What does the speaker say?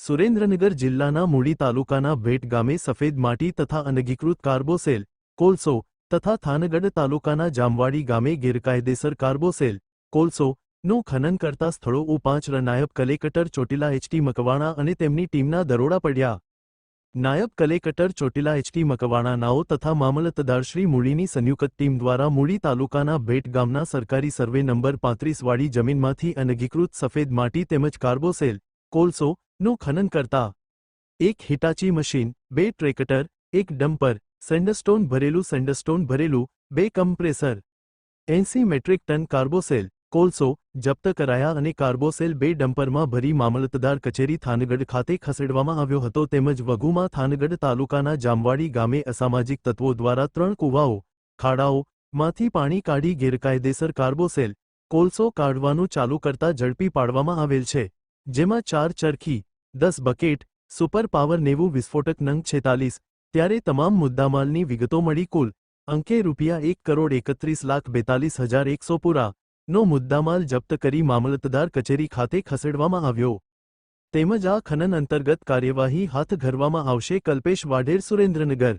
સુરેન્દ્રનગર જિલ્લાના મૂડી તાલુકાના ભેટ ગામે સફેદ માટી તથા અનગીકૃત કાર્બોસેલ, કોલસો તથા થાનગઢ તાલુકાના જામવાડી ગામે ગેરકાયદેસર કાર્બોસેલ કોલસો નું ખનન કરતા સ્થળો ઉ પાંચ નાયબ કલેક્ટર ચોટીલા એચટી મકવાણા અને તેમની ટીમના દરોડા પડ્યા. નાયબ કલેક્ટર ચોટીલા એચટી મકવાણાનાઓ તથા મામલતદાર શ્રી મૂડીની સંયુક્ત ટીમ દ્વારા મૂળી તાલુકાના ભેટ ગામના સરકારી સર્વે નંબર પાંત્રીસવાળી જમીનમાંથી અનગીકૃત સફેદ માટી તેમજ કાર્બોસેલ, કોલસો નું ખનન કરતા. એક હિટાચી મશીન, બે ટ્રેકટર, એક ડમ્પર, સેન્ડસ્ટોન ભરેલું સેન્ડસ્ટોન ભરેલું, બે કમ્પ્રેસર. એંસી મેટ્રિક ટન કાર્બોસેલ, કોલસો, જપ્ત કરાયા અને કાર્બોસેલ બે ડમ્પરમાં ભરી મામલતદાર કચેરી થાનગઢ ખાતે ખસેડવામાં આવ્યો હતો તેમજ વઘુમાં થાનગઢ તાલુકાના જામવાડી ગામે અસામાજિક તત્વો દ્વારા ત્રણ કૂવાઓ, ખાડાઓ, માંથી પાણી કાઢી ગેરકાયદેસર કાર્બોસેલ, કોલસો કાઢવાનું ચાલુ કરતા ઝડપી પાડવામાં આવેલ છે. જેમાં ચાર ચરખી દસ બકેટ સુપર પાવર નેવું વિસ્ફોટક નંગ છેતાલીસ, ત્યારે તમામ મુદ્દામાલની વિગતો મળી કુલ અંકે રૂપિયા એક કરોડ એકત્રીસ લાખ બેતાલીસ હજાર એકસો પૂરા નો મુદ્દામાલ જપ્ત કરી મામલતદાર કચેરી ખાતે ખસેડવામાં આવ્યો. તેમજ આ ખનન અંતર્ગત કાર્યવાહી હાથ ધરવામાં આવશે કલ્પેશ વાઢેર સુરેન્દ્રનગર.